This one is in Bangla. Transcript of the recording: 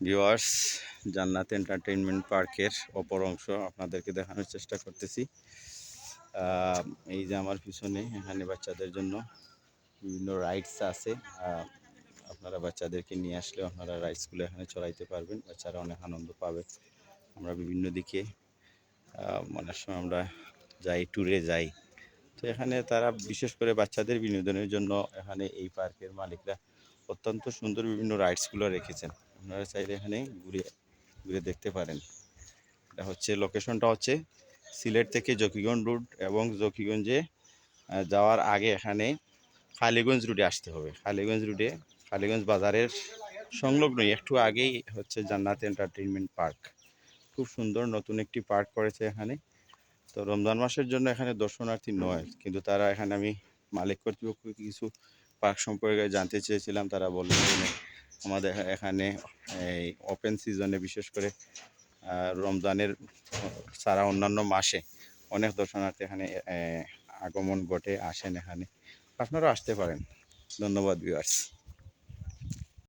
ভিওয়ার্স জান্নাত এন্টারটেইনমেন্ট পার্কের অপর অংশ আপনাদেরকে দেখানোর চেষ্টা করতেছি। এই যে আমার পিছনে এখানে বাচ্চাদের জন্য বিভিন্ন রাইডস আছে। আপনারা বাচ্চাদেরকে নিয়ে আসলে আপনারা রাইডসগুলো এখানে চড়াইতে পারবেন। বাচ্চারা অনেক আনন্দ পাবে। আমরা বিভিন্ন দিকে অনেক সময় আমরা যাই ট্যুরে যাই। তো এখানে তারা বিশেষ করে বাচ্চাদের বিনোদনের জন্য এখানে এই পার্কের মালিকরা অত্যন্ত সুন্দর বিভিন্ন রাইডসগুলো রেখেছেন। আপনারা চাইলে এখানে ঘুরে ঘুরে দেখতে পারেন। এটা হচ্ছে লোকেশনটা হচ্ছে সিলেট থেকে জকিগঞ্জ রুট এবং জকিগঞ্জে যাওয়ার আগে এখানে কালীগঞ্জ রুটে আসতে হবে। কালীগঞ্জ রুটে কালীগঞ্জ বাজারের সংলগ্নই একটু আগেই হচ্ছে জান্নাত এন্টারটেনমেন্ট পার্ক খুব সুন্দর নতুন একটি পার্ক করেছে এখানে। তো রমজান মাসের জন্য এখানে দর্শনার্থী নয়, কিন্তু তারা এখানে আমি মালিক কর্তৃপক্ষ কিছু পার্ক সম্পর্কে জানতে চেয়েছিলাম, তারা বললেন আমাদের এখানে এই ওপেন সিজনে বিশেষ করে রমজানের, সারা অন্যান্য মাসে অনেক দর্শনার্থী এখানে আগমন ঘটে, আসেন এখানে। আপনারা আসতে পারেন। ধন্যবাদ ভিউয়ার্স